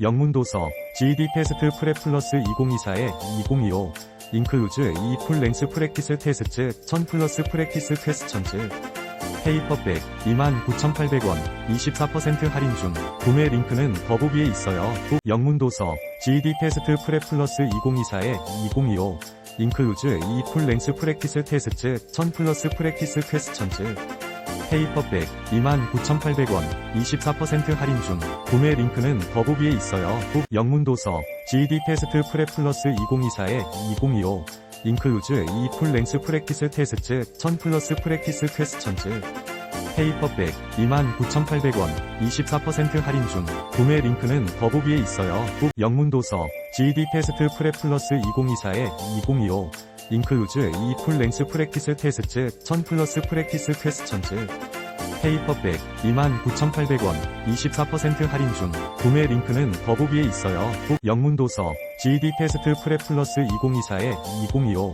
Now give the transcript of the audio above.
영문도서 GED 테스트 프레 플러스 2024에 2025 인클루즈 이 풀랭스 프랙티스 테스트 1000 플러스 프랙티스 퀘스천즈 페이퍼백 29,800원 24% 할인 중 구매 링크는 더보기에 있어요. 후, 영문도서 GED 테스트 프레 플러스 2024에 2025 인클루즈 이 풀랭스 프랙티스 테스트 1000 플러스 프랙티스 퀘스천즈 페이퍼백 29,800원 24% 할인 중. 구매 링크는 더보기에 있어요. 후, 영문도서 GED 테스트 프레 플러스 2024에 2025 인클루즈 이 풀랭스 프랙티스 테스트 1000 플러스 프랙티스 퀘스천즈 페이퍼백 29,800원 24% 할인 중 구매 링크는 더보기에 있어요. 후, 영문도서 GED 테스트 프레 플러스 2024에 2025 인클루즈 이 풀 랭스 프랙티스 테스트 1000 플러스 프랙티스 퀘스천즈 페이퍼백 29,800원 24% 할인 중 구매 링크는 더보기에 있어요. 후, 영문도서 GED 테스트 프레 플러스 2024에 2025